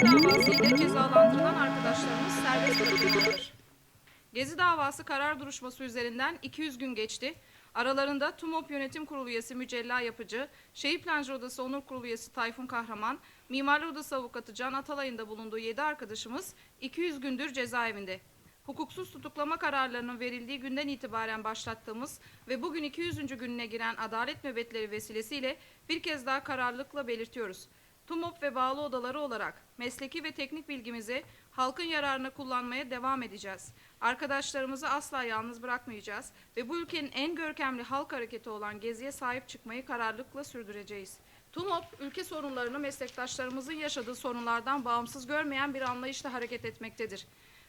Gezi davası ile cezalandırılan arkadaşlarımız serbest bırakılmalıdır. Gezi davası karar duruşması üzerinden 200 gün geçti. Aralarında TUMOP Yönetim Kurulu üyesi Mücella Yapıcı, Şehir Plancı Odası Onur Kurulu üyesi Tayfun Kahraman, Mimarlar Odası Avukatı Can Atalay'ın da bulunduğu 7 arkadaşımız 200 gündür cezaevinde. Hukuksuz tutuklama kararlarının verildiği günden itibaren başlattığımız ve bugün 200. gününe giren adalet nöbetleri vesilesiyle bir kez daha kararlılıkla belirtiyoruz. TUMOP ve bağlı odaları olarak mesleki ve teknik bilgimizi halkın yararına kullanmaya devam edeceğiz. Arkadaşlarımızı asla yalnız bırakmayacağız ve bu ülkenin en görkemli halk hareketi olan Gezi'ye sahip çıkmayı kararlılıkla sürdüreceğiz. TUMOP, ülke sorunlarını meslektaşlarımızın yaşadığı sorunlardan bağımsız görmeyen bir anlayışla hareket etmektedir.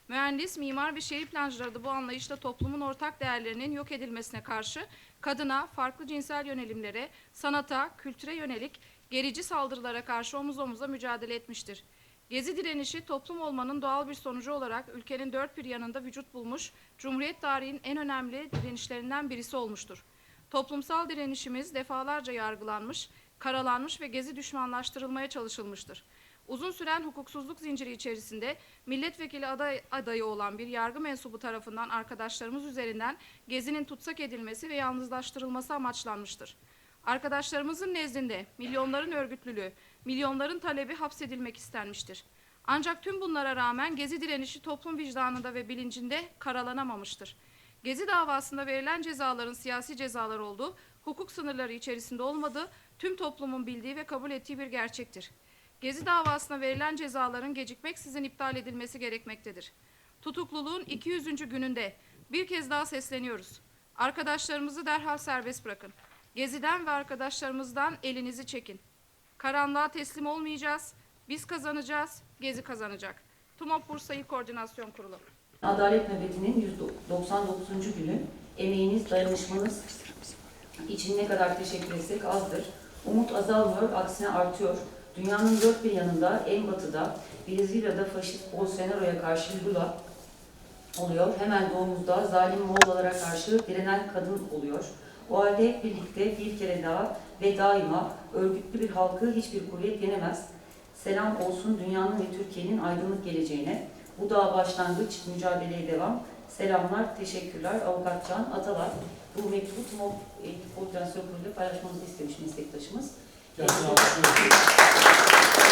Mühendis, mimar ve şehir plancıları da bu anlayışla toplumun ortak değerlerinin yok edilmesine karşı kadına, farklı cinsel yönelimlere, sanata, kültüre yönelik gerici saldırılara karşı omuz omuza mücadele etmiştir. Gezi direnişi toplum olmanın doğal bir sonucu olarak ülkenin dört bir yanında vücut bulmuş, Cumhuriyet tarihinin en önemli direnişlerinden birisi olmuştur. Toplumsal direnişimiz defalarca yargılanmış, karalanmış ve gezi düşmanlaştırılmaya çalışılmıştır. Uzun süren hukuksuzluk zinciri içerisinde milletvekili aday, adayı olan bir yargı mensubu tarafından arkadaşlarımız üzerinden gezinin tutsak edilmesi ve yalnızlaştırılması amaçlanmıştır. Arkadaşlarımızın nezdinde milyonların örgütlülüğü, milyonların talebi hapsedilmek istenmiştir. Ancak tüm bunlara rağmen Gezi direnişi toplum vicdanında ve bilincinde karalanamamıştır. Gezi davasında verilen cezaların siyasi cezalar olduğu, hukuk sınırları içerisinde olmadığı, tüm toplumun bildiği ve kabul ettiği bir gerçektir. Gezi davasına verilen cezaların gecikmeksizin iptal edilmesi gerekmektedir. Tutukluluğun 200. gününde bir kez daha sesleniyoruz. Arkadaşlarımızı derhal serbest bırakın. Gezi'den ve arkadaşlarımızdan elinizi çekin. Karanlığa teslim olmayacağız. Biz kazanacağız, Gezi kazanacak. TUMOP Bursa Koordinasyon Kurulu. Adalet nöbetinin 199. günü emeğiniz, dayanışmanız için ne kadar teşekkür etsek azdır. Umut azalmıyor, aksine artıyor. Dünyanın dört bir yanında, en batıda, Brezilya'da faşist Bolsonaro'ya karşı Lula oluyor. Hemen doğumuzda zalim Moğollara karşı direnen kadın oluyor. O halde hep birlikte bir kere daha ve daima örgütlü bir halkı hiçbir kuvvet yenemez. Selam olsun dünyanın ve Türkiye'nin aydınlık geleceğine. Bu da başlangıç, mücadeleye devam. Selamlar, teşekkürler. Avukat Can Atalay. Bu mektubu Eğitim Koordinasyon Kurulu'yla paylaşmamızı istemiş meslektaşımız. Alkışlıyoruz.